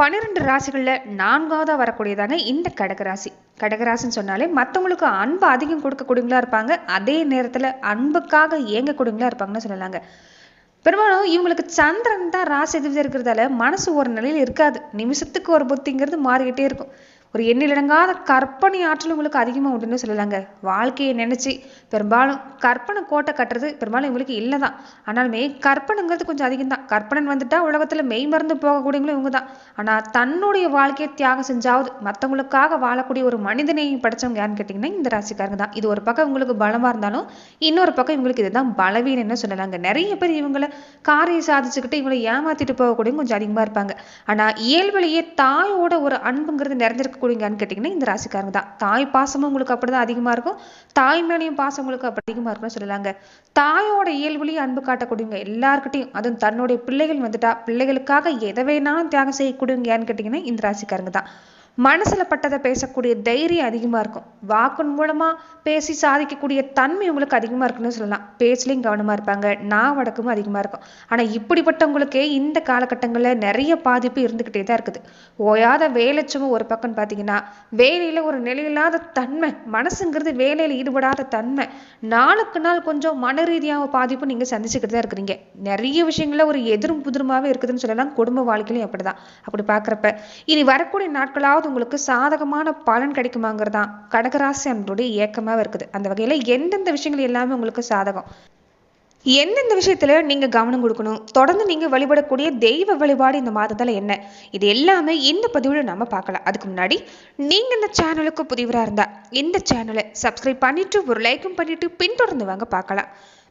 பன்னிரெண்டு ராசிகளில் நான்காவதாக வரக்கூடியதாங்க இந்த கடகராசி கடகராசின்னு சொன்னாலே மற்றவங்களுக்கு அன்பு அதிகம் கொடுக்கக்கூடியவங்களா இருப்பாங்க. அதே நேரத்தில் அன்புக்காக இயங்கக்கூடியவங்களா இருப்பாங்கன்னு சொல்லலாங்க. பெரும்பாலும் இவங்களுக்கு சந்திரன் தான் ராசி எதிர்த்து இருக்கிறதால மனசு ஒரு நிலையில் இருக்காது. நிமிஷத்துக்கு ஒரு புத்திங்கிறது மாறிக்கிட்டே இருக்கும். ஒரு எண்ணிலடங்காத கற்பனை ஆற்றல் உங்களுக்கு அதிகமாக உண்டுன்னு சொல்லலாங்க. வாழ்க்கையை நினச்சி பெரும்பாலும் கற்பனை கோட்டை கட்டுறது பெரும்பாலும் இவங்களுக்கு இல்லை தான் ஆனாலுமே கற்பனைங்கிறது கொஞ்சம் அதிகம் தான் கற்பனை வந்துட்டா உலகத்தில் மெய் மறந்து போகக்கூடியவங்களும் இவங்க தான் ஆனால் தன்னுடைய வாழ்க்கையை தியாகம் செஞ்சாவது மற்றவங்களுக்காக வாழக்கூடிய ஒரு மனிதனையும் படைச்சவங்க யாருன்னு கேட்டிங்கன்னா இந்த ராசிக்காரங்க தான். இது ஒரு பக்கம் இவங்களுக்கு பலமாக இருந்தாலும் இன்னொரு பக்கம் இவங்களுக்கு இதுதான் பலவீனம்னு சொல்லலாங்க. நிறைய பேர் இவங்களை காரியம் சாதிச்சுக்கிட்டு இவங்களை ஏமாத்திட்டு போகக்கூடியவங்க கொஞ்சம் அதிகமாக இருப்பாங்க. ஆனால் இயல்பிலேயே தாயோட ஒரு அன்புங்கிறது நிறைஞ்சிருக்கு நிறைஞ்சிருக்கக்கூடியங்கன்னு கேட்டிங்கன்னா இந்த ராசிக்காரங்க தான். தாய் பாசமும் உங்களுக்கு அப்படிதான் அதிகமாக இருக்கும். தாய் மேலேயும் பாசம் உங்களுக்கு அப்படி அதிகமாக இருக்கும்னு சொல்லலாங்க. தாயோட இயல்புலையும் அன்பு காட்டக்கூடியவங்க எல்லாருக்கிட்டையும் அதுவும் தன்னுடைய பிள்ளைகள் வந்துட்டா பிள்ளைகளுக்காக எதை வேணாலும் தியாகம் செய்யக்கூடியவங்க யாருன்னு கேட்டிங்கன்னா இந்த ராசிக்காரங்க தான். மனசில் பட்டதை பேசக்கூடிய தைரியம் அதிகமாக இருக்கும். வாக்கின் மூலமாக பேசி சாதிக்கக்கூடிய தன்மை உங்களுக்கு அதிகமாக இருக்குன்னு சொல்லலாம். பேச்சிலையும் கவனமாக இருப்பாங்க நான் வடக்கமும் அதிகமாக இருக்கும். ஆனால் இப்படிப்பட்டவங்களுக்கே இந்த காலகட்டங்களில் நிறைய பாதிப்பு இருந்துக்கிட்டே தான் இருக்குது. ஓயாத வேலைச்சும ஒரு பக்கம் பார்த்தீங்கன்னா வேலையில் ஒரு நிலையில்லாத தன்மை மனசுங்கிறது வேலையில் ஈடுபடாத தன்மை நாளுக்கு நாள் கொஞ்சம் மன ரீதியாக பாதிப்பு நீங்கள் சந்திச்சுக்கிட்டு தான் இருக்கிறீங்க. நிறைய விஷயங்கள ஒரு எதிரும் புதிருமாவே இருக்குதுன்னு சொல்லலாம். குடும்ப வாழ்க்கையிலும் அப்படிதான். அப்படி பார்க்குறப்ப இனி வரக்கூடிய நாட்களாவது உங்களுக்கு சாதகமான பலன் கிடைக்குமாங்கிறதான் கடகராசி அன்புடைய இயக்கமாக இருக்குது. அந்த வகையில் எந்தெந்த விஷயங்கள் எல்லாமே உங்களுக்கு சாதகம். எந்தெந்த விஷயத்துல நீங்க கவனம் கொடுக்கணும்? தொடர்ந்து நீங்க வழிபடக்கூடிய தெய்வ வழிபாடு இந்த மாதத்துல என்ன? இது எல்லாமே இந்த பதிவுல நம்ம பார்க்கலாம். அதுக்கு முன்னாடி நீங்க இந்த சேனலுக்கு புதிவரா இருந்தா இந்த சேனலை சப்ஸ்கிரைப் பண்ணிட்டு ஒரு லைக்கும் பண்ணிட்டு பின்தொடர்ந்து வாங்க பார்க்கலாம்.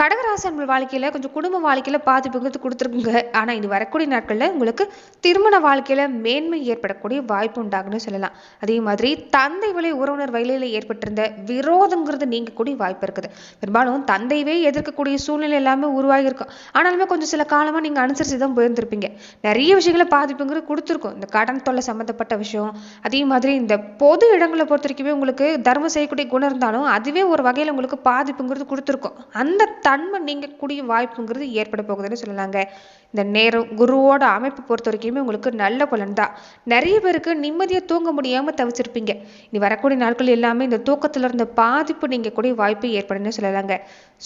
கடகராசன் வாழ்க்கையில் கொஞ்சம் குடும்ப வாழ்க்கையில பாதிப்புங்கிறது கொடுத்துருக்குங்க. ஆனால் இது வரக்கூடிய நாட்களில் உங்களுக்கு திருமண வாழ்க்கையில மேன்மை ஏற்படக்கூடிய வாய்ப்பு உண்டாகுன்னு சொல்லலாம். அதே மாதிரி தந்தை வழி உறவினர் வயலில் ஏற்பட்டிருந்த விரோதங்கிறது நீங்கக்கூடிய வாய்ப்பு இருக்குது. பெரும்பாலும் தந்தையவே எதிர்க்கக்கூடிய சூழ்நிலை எல்லாமே உருவாகியிருக்கும் ஆனாலுமே கொஞ்சம் சில காலமா நீங்க அனுசரிச்சு தான் போயிருந்திருப்பீங்க. நிறைய விஷயங்களை பாதிப்புங்கிறது கொடுத்துருக்கும். இந்த கடன் தொல்லை சம்மந்தப்பட்ட விஷயம் அதே மாதிரி இந்த பொது இடங்களை பொறுத்த வரைக்குமே உங்களுக்கு தர்மம் செய்யக்கூடிய குணம் இருந்தாலும் அதுவே ஒரு வகையில் உங்களுக்கு பாதிப்புங்கிறது கொடுத்துருக்கும். அந்த தன்மை நீங்கக்கூடிய வாய்ப்புங்கிறது ஏற்பட போகுதுன்னு சொல்லலாங்க. இந்த நேரம் குருவோட அமைப்பு பொறுத்த வரைக்குமே உங்களுக்கு நல்ல பலன் தான் நிறைய பேருக்கு நிம்மதியாக தூங்க முடியாமல் தவிச்சிருப்பீங்க. இனி வரக்கூடிய நாட்கள் எல்லாமே இந்த தூக்கத்தில் இருந்த பாதிப்பு நீங்கள் கூடிய வாய்ப்பு ஏற்படுன்னு சொல்லலாங்க.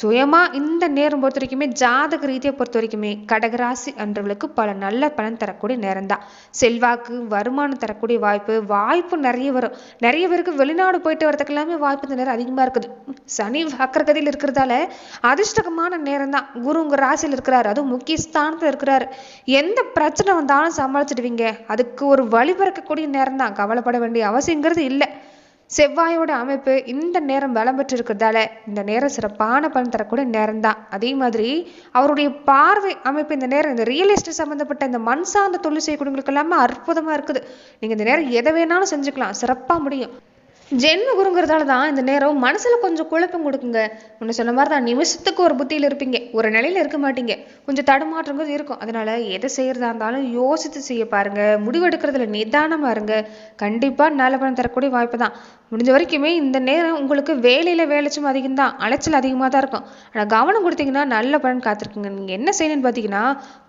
சுயமாக இந்த நேரம் பொறுத்த வரைக்குமே ஜாதக ரீதியை பொறுத்த வரைக்குமே கடகராசி அன்றவர்களுக்கு பல நல்ல பலன் தரக்கூடிய நேரம் தான் செல்வாக்கு வருமானம் தரக்கூடிய வாய்ப்பு வாய்ப்பு நிறைய வரும். நிறைய பேருக்கு வெளிநாடு போயிட்டு வரதுக்கு எல்லாமே வாய்ப்பு இந்த நேரம் அதிகமாக இருக்குது. சனி வக்கரகதியில் இருக்கிறதால அதிர்ஷ்டகமான நேரம் தான் குரு உங்கள் ராசியில் இருக்கிறாரு. அதுவும் முக்கிய ஸ்தானத்தில் இருக்கிறாரு. எந்த பிரச்சனை வந்தாலும் சமாளிச்சிடுவீங்க. அதுக்கு ஒரு வழிபிறக்கக்கூடிய நேரம் தான். கவலைப்பட வேண்டிய அவசியங்கிறது இல்லை. செவ்வாயோட அமைப்பு இந்த நேரம் பலம் பெற்று இருக்கிறதால இந்த நேரம் சிறப்பான பலன் தரக்கூடிய நேரம் தான். அதே மாதிரி அவருடைய பார்வை அமைப்பு இந்த நேரம் இந்த ரியல் எஸ்டேட் சம்மந்தப்பட்ட இந்த மண் சார்ந்த தொழில் செய்யக்கூடியவங்களுக்கு எல்லாமே அற்புதமா இருக்குது. நீங்க இந்த நேரம் எதை வேணாலும் செஞ்சுக்கலாம். சிறப்பா முடியும். ஜென்ம குருங்கிறதால தான் இந்த நேரம் மனசுல கொஞ்சம் குழப்பம் கொடுக்குங்க. முன்ன சொன்ன மாதிரி தான் நிமிஷத்துக்கு ஒரு புத்தியில இருப்பீங்க. ஒரு நிலையில இருக்க மாட்டீங்க. கொஞ்சம் தடுமாற்றங்கிறது இருக்கும். அதனால எதை செய்யறதா இருந்தாலும் யோசித்து செய்ய பாருங்க. முடிவெடுக்கிறதுல நிதானமாக இருங்க. கண்டிப்பா நல்ல பணம் தரக்கூடிய வாய்ப்பு தான். முடிஞ்ச வரைக்குமே இந்த நேரம் உங்களுக்கு வேலையில் வேலைச்சும் அதிகம் தான் அலைச்சல் அதிகமாக தான் இருக்கும். ஆனால் கவனம் கொடுத்தீங்கன்னா நல்ல பலன் காத்திருக்குங்க. நீங்கள் என்ன செய்யணும்னு பார்த்தீங்கன்னா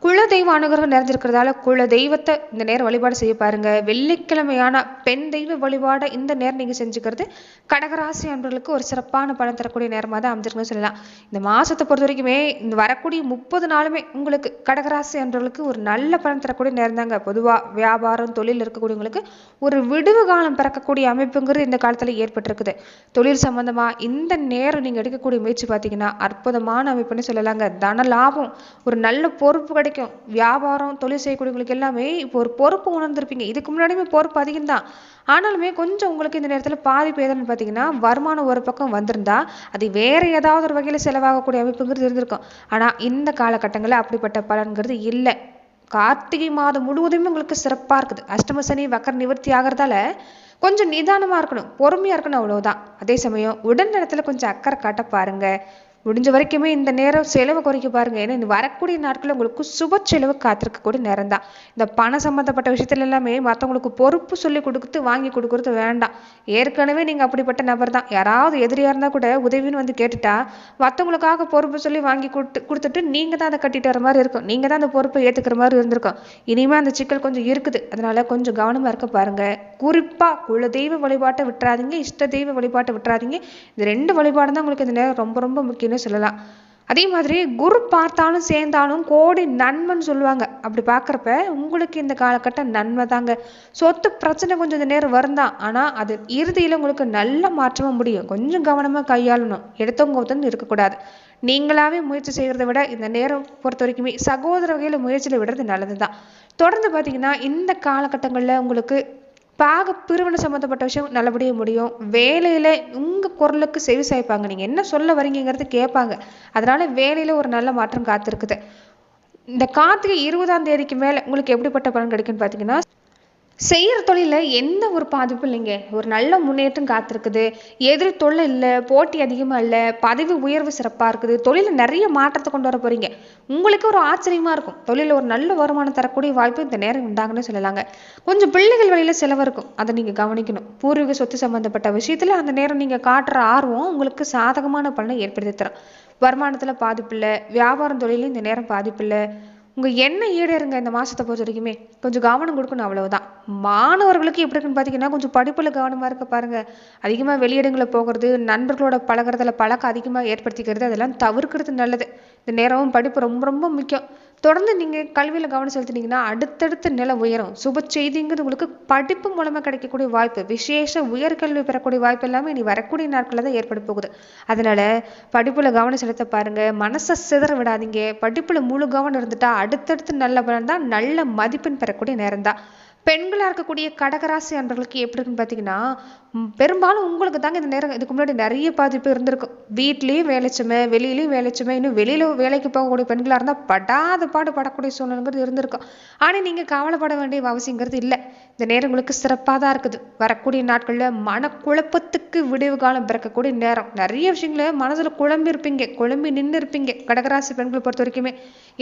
குல தெய்வ அனுகிரகம் நிறைஞ்சிருக்கிறதால குல தெய்வத்தை இந்த நேரம் வழிபாடு செய்ய பாருங்க. வெள்ளிக்கிழமையான பெண் தெய்வ வழிபாடை இந்த நேரம் நீங்கள் செஞ்சுக்கிறது கடகராசி அன்பர்களுக்கு ஒரு சிறப்பான பலன் தரக்கூடிய நேரமாக தான் அமைஞ்சிருக்குன்னு சொல்லலாம். இந்த மாதத்தை பொறுத்த வரைக்குமே இந்த வரக்கூடிய முப்பது நாளுமே உங்களுக்கு கடகராசி அன்பர்களுக்கு ஒரு நல்ல பலன் தரக்கூடிய நேரம் தாங்க பொதுவாக வியாபாரம் தொழில் இருக்கக்கூடியவங்களுக்கு ஒரு விடுவு காலம் பிறக்கக்கூடிய அமைப்புங்கிறது இந்த காலத்தில் ஏற்பட்டிருக்குது. தொழில் சம்மந்தமாக இந்த நேரம் நீங்க எடுக்கக்கூடிய முயற்சி பார்த்தீங்கன்னா அற்புதமான அமைப்புன்னு சொல்லலாங்க. தன லாபம் ஒரு நல்ல பொறுப்பு கிடைக்கும். வியாபாரம் தொழில் செய்யக்கூடியவங்களுக்கு எல்லாமே இப்போ ஒரு பொறுப்பு உணர்ந்திருப்பீங்க. இதுக்கு முன்னாடியுமே பொறுப்பு அதிகம் தான் ஆனாலுமே கொஞ்சம் உங்களுக்கு இந்த நேரத்துல பாதிப்பு எதுன்னு பார்த்தீங்கன்னா வருமானம் ஒரு பக்கம் வந்திருந்தா அது வேற ஏதாவது ஒரு வகையில செலவாகக்கூடிய அமைப்புங்கிறது இருந்திருக்கும். ஆனா இந்த காலகட்டங்களில் அப்படிப்பட்ட பலன்கிறது இல்லை. கார்த்திகை மாதம் முழுவதுமே உங்களுக்கு சிறப்பாக இருக்குது. அஷ்டம சனி வக்கர் நிவர்த்தி ஆகிறதால கொஞ்சம் நிதானமாக இருக்கணும் பொறுமையாக இருக்கணும் அவ்வளவுதான். அதே சமயம் உடல் நலத்தில் கொஞ்சம் அக்கறை காட்ட பாருங்க. முடிஞ்ச வரைக்குமே இந்த நேரம் செலவு குறைக்க பாருங்க. ஏன்னா இந்த வரக்கூடிய நாட்கள் உங்களுக்கு சுப செலவு காத்திருக்கக்கூடிய நேரம் தான் இந்த பணம் சம்மந்தப்பட்ட விஷயத்துல எல்லாமே மற்றவங்களுக்கு பொறுப்பு சொல்லி கொடுத்து வாங்கி கொடுக்கறது வேண்டாம். ஏற்கனவே நீங்க அப்படிப்பட்ட நபர் தான் யாராவது எதிரியா இருந்தா கூட உதவின்னு வந்து கேட்டுட்டா மற்றவங்களுக்காக பொறுப்பு சொல்லி வாங்கி கொடுத்து கொடுத்துட்டு நீங்க தான் அதை கட்டிட்டு வர மாதிரி இருக்கும். நீங்க தான் அந்த பொறுப்பை ஏத்துக்கிற மாதிரி இருந்திருக்கும். இனிமே அந்த சிக்கல் கொஞ்சம் இருக்குது. அதனால கொஞ்சம் கவனமா இருக்க பாருங்க. குறிப்பா குல தெய்வ வழிபாட்டை விட்டுறாதீங்க இஷ்ட தெய்வ வழிபாட்டை விட்டுறாதீங்க. இந்த ரெண்டு வழிபாடு தான் உங்களுக்கு இந்த நேரம் ரொம்ப ரொம்ப முக்கியம் அப்படின்னு சொல்லலாம். அதே மாதிரி குரு பார்த்தாலும் சேர்ந்தாலும் கோடி நன்மைன்னு சொல்லுவாங்க. அப்படி பார்க்குறப்ப உங்களுக்கு இந்த காலகட்டம் நன்மை தாங்க. சொத்து பிரச்சனை கொஞ்சம் இந்த நேரம் வருந்தான் ஆனால் அது இறுதியில் உங்களுக்கு நல்ல மாற்றமாக முடியும். கொஞ்சம் கவனமாக கையாளணும். எடுத்தவங்க ஒருத்தன் இருக்கக்கூடாது. நீங்களாவே முயற்சி செய்கிறத விட இந்த நேரம் பொறுத்த வரைக்குமே சகோதர வகையில் முயற்சியில் விடுறது நல்லது தான் தொடர்ந்து பார்த்தீங்கன்னா இந்த காலகட்டங்களில் உங்களுக்கு பாக பிரிவினை சம்மந்தப்பட்ட விஷயம் நல்லபடியாக முடியும். வேலையில் உங்கள் குரலுக்கு செவி சாய்ப்பாங்க. நீங்கள் என்ன சொல்ல வரீங்கிறது கேட்பாங்க. அதனால வேலையில் ஒரு நல்ல மாற்றம் காத்திருக்குது. இந்த கார்த்திகை இருபதாம் தேதிக்கு மேலே உங்களுக்கு எப்படிப்பட்ட பலன் கிடைக்குன்னு பார்த்தீங்கன்னா செய்கிற தொழிலில் எந்த ஒரு பாதிப்பும் இல்லைங்க. ஒரு நல்ல முன்னேற்றம் காத்திருக்குது. எதிரி தொல்லை இல்லை போட்டி அதிகமாக இல்லை பதவி உயர்வு சிறப்பாக இருக்குது. தொழிலில் நிறைய மாற்றத்தை கொண்டு வர போகிறீங்க உங்களுக்கு ஒரு ஆச்சரியமாக இருக்கும். தொழிலில் ஒரு நல்ல வருமானம் தரக்கூடிய வாய்ப்பு இந்த நேரம் உண்டாங்கன்னு சொல்லலாங்க. கொஞ்சம் பிள்ளைகள் வழியில் செலவு இருக்கும். அதை நீங்கள் கவனிக்கணும். பூர்வீக சொத்து சம்மந்தப்பட்ட விஷயத்தில் அந்த நேரம் நீங்கள் காட்டுற ஆர்வம் உங்களுக்கு சாதகமான பலனை ஏற்படுத்தி தரும். வருமானத்தில் பாதிப்பு இல்லை வியாபாரம் தொழிலும் இந்த நேரம் பாதிப்பு இல்லை உங்கள் என்ன ஈடேறுங்க இந்த மாதத்தை பொறுத்த வரைக்குமே கொஞ்சம் கவனம் கொடுக்கணும் அவ்வளவுதான். மாணவர்களுக்கு எப்படி இருக்குன்னு பார்த்தீங்கன்னா கொஞ்சம் படிப்பில் கவனமாக இருக்க பாருங்க. அதிகமாக வெளியிடங்களில் போகிறது நண்பர்களோட பழகுறதுல பழக்கம் அதிகமாக ஏற்படுத்திக்கிறது அதெல்லாம் தவிர்க்கிறது நல்லது. இந்த நேரமும் படிப்பு ரொம்ப ரொம்ப முக்கியம். தொடர்ந்து நீங்கள் கல்வியில் கவனம் செலுத்தினீங்கன்னா அடுத்தடுத்த நிலை உயரும். சுப செய்திங்கிறது உங்களுக்கு படிப்பு மூலமாக கிடைக்கக்கூடிய வாய்ப்பு. விசேஷ உயர்கல்வி பெறக்கூடிய வாய்ப்பு எல்லாமே இனி வரக்கூடிய நாட்களில் தான் ஏற்பட போகுது. அதனால் படிப்பில் கவனம் செலுத்த பாருங்கள் மனசை சிதற விடாதீங்க. படிப்பில் முழு கவனம் இருந்துட்டா அடுத்தடுத்து நல்ல பலன் தான் நல்ல மதிப்பெண் பெறக்கூடிய நேரம் தான். பெண்களாக இருக்கக்கூடிய கடகராசி அன்பர்களுக்கு எப்படி இருக்குன்னு பார்த்தீங்கன்னா பெரும்பாலும் உங்களுக்கு தாங்க இந்த நேரம் இதுக்கு முன்னாடி நிறைய பாதிப்பு இருந்திருக்கும். வீட்லேயும் வேலைச்சுமே வெளியிலையும் வேலைச்சுமே இன்னும் வெளியில் வேலைக்கு போகக்கூடிய பெண்களாக இருந்தால் படாத பாடு படக்கூடிய சூழ்நிலைங்கிறது இருந்திருக்கும். ஆனால் நீங்கள் கவலைப்பட வேண்டிய அவசியங்கிறது இல்லை. இந்த நேரம் உங்களுக்கு சிறப்பாக தான் இருக்குது. வரக்கூடிய நாட்களில் மனக்குழப்பத்துக்கு விடிவு காலம் பிறக்கக்கூடிய நேரம். நிறைய விஷயங்கள மனதில் குழம்பி இருப்பீங்க குழம்பி நின்று இருப்பீங்க கடகராசி பெண்களை பொறுத்த வரைக்குமே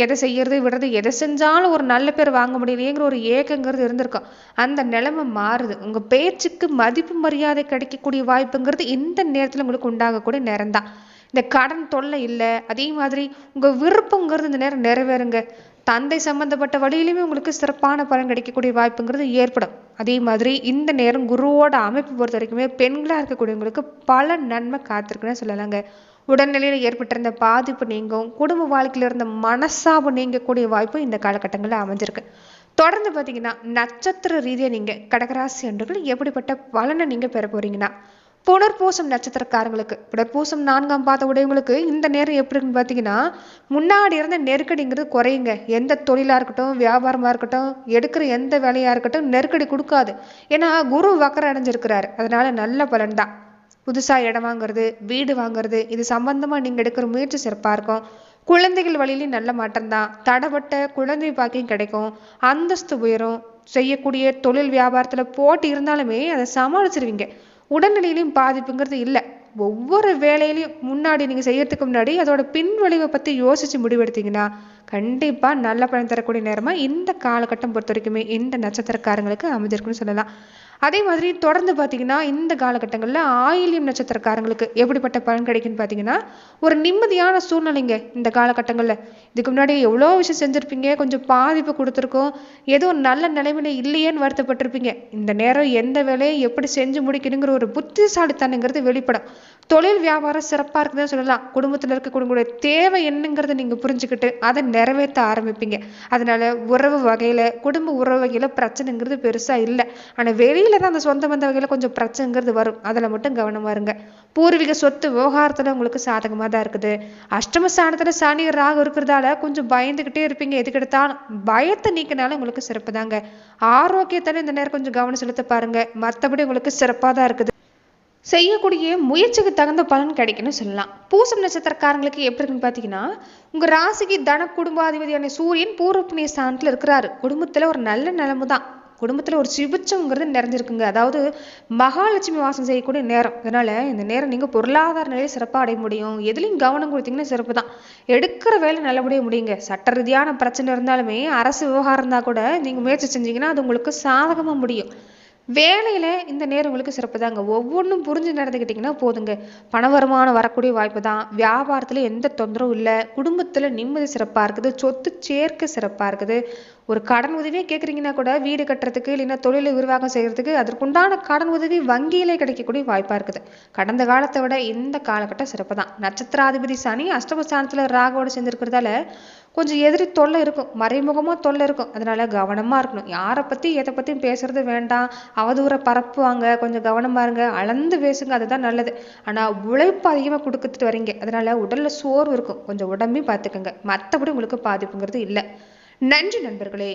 எதை செய்யறது விடுறது எதை செஞ்சாலும் ஒரு நல்ல பேர் வாங்க முடியலையேங்கிற ஒரு ஏக்கங்கிறது இருந்திருக்கும். அந்த நிலைமை மாறுது. உங்க பேச்சுக்கு மதிப்பு மரியாதை கிடைக்கக்கூடிய வாய்ப்புங்கிறது இந்த நேரத்துல உங்களுக்கு உண்டாகக்கூடிய நேரம் தான் இந்த கடன் தொல்லை இல்லை. அதே மாதிரி உங்க விருப்பங்கிறது இந்த நேரம் நிறைவேறுங்க. தந்தை சம்பந்தப்பட்ட வழியிலுமே உங்களுக்கு சிறப்பான பலன் கிடைக்கக்கூடிய வாய்ப்புங்கிறது ஏற்படும். அதே மாதிரி இந்த நேரம் குருவோட அமைப்பு பொறுத்த வரைக்குமே பெண்களா இருக்கக்கூடியவங்களுக்கு பல நன்மை காத்திருக்குன்னு சொல்லலாங்க. உடல்நிலையில ஏற்பட்டிருந்த பாதிப்பு நீங்கும் குடும்ப வாழ்க்கையில இருந்த மனசாபு நீங்கக்கூடிய வாய்ப்பு இந்த காலகட்டங்களில் அமைஞ்சிருக்கு. தொடர்ந்து பார்த்தீங்கன்னா நட்சத்திர ரீதியா நீங்க கடகராசி அன்றுகள் எப்படிப்பட்ட பலனை நீங்க பெற போறீங்கன்னா புனர்பூசம் நட்சத்திரக்காரங்களுக்கு புனர்பூசம் நான்காம் பார்த்த உடையவங்களுக்கு இந்த நேரம் எப்படின்னு பார்த்தீங்கன்னா முன்னாடி இருந்த நெருக்கடிங்கிறது குறையுங்க. எந்த தொழிலா இருக்கட்டும் வியாபாரமா இருக்கட்டும் எடுக்கிற எந்த வேலையாக இருக்கட்டும் நெருக்கடி கொடுக்காது. ஏன்னா குரு வக்கர அடைஞ்சிருக்கிறாரு. அதனால நல்ல பலன் தான். புதுசா இடம் வாங்குறது வீடு வாங்குறது இது சம்பந்தமா நீங்க எடுக்கிற முயற்சி சிறப்பா இருக்கும். குழந்தைகள் வழியிலையும் நல்ல மாற்றம் தான். தடப்பட்ட குழந்தை பாக்கியம் கிடைக்கும். அந்தஸ்து உயரும். செய்யக்கூடிய தொழில் வியாபாரத்துல போட்டி இருந்தாலுமே அதை சமாளிச்சிருவீங்க. உடல்நிலையிலையும் பாதிப்புங்கிறது இல்லை. ஒவ்வொரு வேலையிலையும் முன்னாடி நீங்க செய்யறதுக்கு முன்னாடி அதோட பின் விளைவை பத்தி யோசிச்சு முடிவெடுத்தீங்கன்னா கண்டிப்பா நல்ல பலன் தரக்கூடிய நேரமா இந்த காலகட்டம் பொறுத்த வரைக்குமே இந்த நட்சத்திரக்காரங்களுக்கு அமைஞ்சிருக்குன்னு சொல்லலாம். அதே மாதிரி தொடர்ந்து பார்த்தீங்கன்னா இந்த காலகட்டங்களில் ஆயில்யம் நட்சத்திரக்காரங்களுக்கு எப்படிப்பட்ட பலன் கிடைக்குன்னு பார்த்தீங்கன்னா ஒரு நிம்மதியான சூழ்நிலைங்க இந்த காலகட்டங்களில். இதுக்கு முன்னாடி எவ்வளோ விஷயம் செஞ்சுருப்பீங்க கொஞ்சம் பாதிப்பு கொடுத்துருக்கோம் ஏதோ ஒரு நல்ல நிலைமையில இல்லையேன்னு வருத்தப்பட்டிருப்பீங்க. இந்த நேரம் எந்த வேலையை எப்படி செஞ்சு முடிக்கணுங்கிற ஒரு புத்திசாலித்தனங்கிறது வெளிப்படும். தொழில் வியாபாரம் சிறப்பாக இருக்குதுன்னு சொல்லலாம். குடும்பத்தில் இருக்கக்கூடிய தேவை என்னங்கிறத நீங்கள் புரிஞ்சுக்கிட்டு அதை நிறைவேற்ற ஆரம்பிப்பீங்க. அதனால உறவு வகையில் குடும்ப உறவு வகையில் பிரச்சனைங்கிறது பெருசாக இல்லை. ஆனால் வெளியில் தான் அந்த சொந்த பந்த வகையில் கொஞ்சம் பிரச்சனைங்கிறது வரும். அதில் மட்டும் கவனம் இருங்க. பூர்வீக சொத்து விவகாரத்தில் உங்களுக்கு சாதகமாக தான் இருக்குது. அஷ்டம ஸ்தானத்தில் சனி ராகு இருக்கிறதால கொஞ்சம் பயந்துக்கிட்டே இருப்பீங்க. எதுக்கெடுத்தாலும் பயத்தை நீக்கினாலும் உங்களுக்கு சிறப்பு தாங்க. ஆரோக்கியத்தால இந்த நேரம் கொஞ்சம் கவனம் செலுத்த பாருங்க. மற்றபடி உங்களுக்கு சிறப்பாக தான் இருக்குது. செய்யக்கூடிய முயற்சிக்கு தகுந்த பலன் கிடைக்கும்னு சொல்லலாம். பூசம் நட்சத்திரக்காரங்களுக்கு எப்படி இருக்குன்னு பார்த்தீங்கன்னா உங்கள் ராசிக்கு தன குடும்பாதிபதியான சூரியன் பூர்வ புண்ணிய ஸ்தானத்தில் இருக்கிறாரு. குடும்பத்தில் ஒரு நல்ல நிலைமை தான் குடும்பத்தில் ஒரு சிபிச்சங்கிறது நிறைஞ்சிருக்குங்க. அதாவது மகாலட்சுமி வாசம் செய்யக்கூடிய நேரம். அதனால இந்த நேரம் நீங்கள் பொருளாதார நிலையை சிறப்பாக அடைய முடியும். எதுலையும் கவனம் கொடுத்தீங்கன்னா சிறப்பு தான். எடுக்கிற வேலை நல்லபடியாக முடியுங்க. சட்ட ரீதியான பிரச்சனை இருந்தாலுமே அரசு விவகாரம் இருந்தால் கூட நீங்கள் முயற்சி செஞ்சீங்கன்னா அது உங்களுக்கு சாதகமாக முடியும். வேலையில் இந்த நேரம் உங்களுக்கு சிறப்பு தாங்க. ஒவ்வொன்றும் புரிஞ்சு நடந்துக்கிட்டிங்கன்னா போதுங்க. பண வருமானம் வரக்கூடிய வாய்ப்பு தான். வியாபாரத்தில் எந்த தொந்தரவும் இல்லை. குடும்பத்தில் நிம்மதி சிறப்பாக இருக்குது. சொத்து சேர்க்கை சிறப்பாக இருக்குது. ஒரு கடன் உதவியே கேட்குறீங்கன்னா கூட வீடு கட்டுறதுக்கு இல்லைன்னா தொழிலை விரிவாக்கம் செய்கிறதுக்கு அதற்குண்டான கடன் உதவி வங்கியிலே கிடைக்கக்கூடிய வாய்ப்பாக இருக்குது. கடந்த காலத்தை விட இந்த காலகட்டம் சிறப்பு தான் நட்சத்திராதிபதி சனி அஷ்டமஸ்தானத்தில் ராகவோடு சேர்ந்துருக்கிறதால கொஞ்சம் எதிரி தொல்லை இருக்கும். மறைமுகமாக தொல்லை இருக்கும். அதனால கவனமாக இருக்கணும். யாரை பற்றி எதை பற்றியும் பேசுறது வேண்டாம். அவதூற பரப்புவாங்க கொஞ்சம் கவனமாக இருங்க. அளந்து பேசுங்க அதுதான் நல்லது. ஆனால் உழைப்பு அதிகமாக கொடுத்துட்டு வரீங்க. அதனால உடலில் சோர்வு இருக்கும். கொஞ்சம் உடம்பையும் பார்த்துக்கோங்க. மற்றபடி உங்களுக்கு பாதிப்புங்கிறது இல்லை. நன்றி நண்பர்களே.